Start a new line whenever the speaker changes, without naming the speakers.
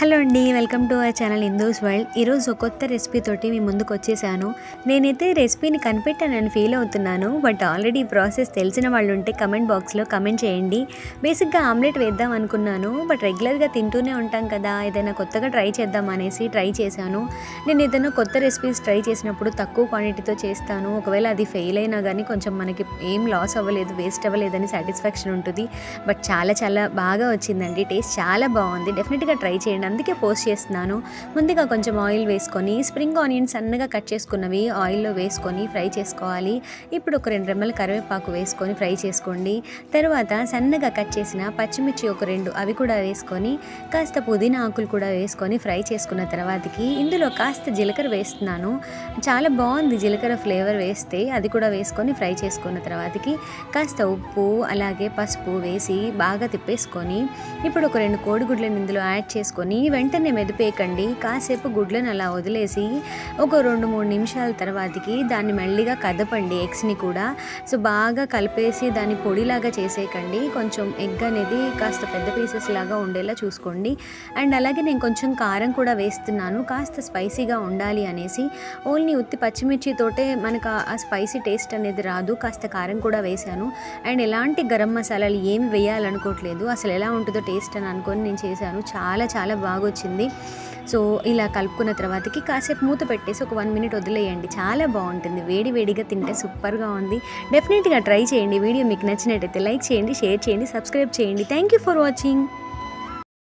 Hello అండి welcome to our channel Hindu's world. ఈరోజు ఒక కొత్త రెసిపీతోటి మీ ముందుకు వచ్చేసాను. నేనైతే రెసిపీని కనిపెట్టానని ఫీల్ అవుతున్నాను బట్ ఆల్రెడీ ప్రాసెస్ తెలిసిన వాళ్ళు ఉంటే కమెంట్ బాక్స్లో కమెంట్ చేయండి. బేసిక్గా ఆమ్లెట్ వేద్దాం అనుకున్నాను బట్ రెగ్యులర్గా తింటూనే ఉంటాం కదా ఏదైనా కొత్తగా ట్రై చేద్దాం అనేసి ట్రై చేశాను. నేను ఏదైనా కొత్త రెసిపీస్ ట్రై చేసినప్పుడు తక్కువ క్వాంటిటీతో చేస్తాను. ఒకవేళ అది ఫెయిల్ అయినా కానీ కొంచెం మనకి ఏం లాస్ అవ్వలేదు వేస్ట్ అవ్వలేదని సాటిస్ఫాక్షన్ ఉంటుంది. బట్ చాలా చాలా బాగా వచ్చిందండి టేస్ట్ చాలా బాగుంది. డెఫినెట్గా ట్రై చేయండి అందుకే పోస్ట్ చేస్తున్నాను. ముందుగా కొంచెం ఆయిల్ వేసుకొని స్ప్రింగ్ ఆనియన్స్ సన్నగా కట్ చేసుకున్నవి ఆయిల్లో వేసుకొని ఫ్రై చేసుకోవాలి. ఇప్పుడు ఒక రెండు రెమ్మల కరివేపాకు వేసుకొని ఫ్రై చేసుకోండి. తర్వాత సన్నగా కట్ చేసిన పచ్చిమిర్చి ఒక రెండు అవి కూడా వేసుకొని కాస్త పుదీనా ఆకులు కూడా వేసుకొని ఫ్రై చేసుకున్న తర్వాతకి ఇందులో కాస్త జీలకర్ర వేస్తున్నాను. చాలా బాగుంది జీలకర్ర ఫ్లేవర్ వేస్తే అది కూడా వేసుకొని ఫ్రై చేసుకున్న తర్వాతకి కాస్త ఉప్పు అలాగే పసుపు వేసి బాగా తిప్పేసుకొని ఇప్పుడు ఒక రెండు కోడిగుడ్లను ఇందులో యాడ్ చేసుకొని వెంటనే మెదిపేయకండి. కాసేపు గుడ్లను అలా వదిలేసి ఒక రెండు మూడు నిమిషాల తర్వాతకి దాన్ని మెల్లిగా కదపండి ఎగ్స్ని కూడా. సో బాగా కలిపేసి దాన్ని పొడిలాగా చేసేయకండి. కొంచెం ఎగ్ అనేది కాస్త పెద్ద పీసెస్ లాగా ఉండేలా చూసుకోండి. అండ్ అలాగే నేను కొంచెం కారం కూడా వేస్తున్నాను. కాస్త స్పైసీగా ఉండాలి అనేసి. ఓన్లీ ఉత్తి పచ్చిమిర్చితోటే మనకు ఆ స్పైసీ టేస్ట్ అనేది రాదు. కాస్త కారం కూడా వేశాను. అండ్ ఎలాంటి గరం మసాలాలు ఏమి వేయాలనుకోవట్లేదు. అసలు ఎలా ఉంటుందో టేస్ట్ అని అనుకొని నేను చేశాను. చాలా చాలా బాగా వచ్చింది సో ఇలా కలుపుకున్న తర్వాతకి కాసేపు మూత పెట్టేసి ఒక వన్ మినిట్ వదిలేయండి. చాలా బాగుంటుంది. వేడి వేడిగా తింటే సూపర్గా ఉంది. డెఫినెట్గా ట్రై చేయండి. వీడియో మీకు నచ్చినట్టయితే లైక్ చేయండి షేర్ చేయండి సబ్స్క్రైబ్ చేయండి. Thank you for watching.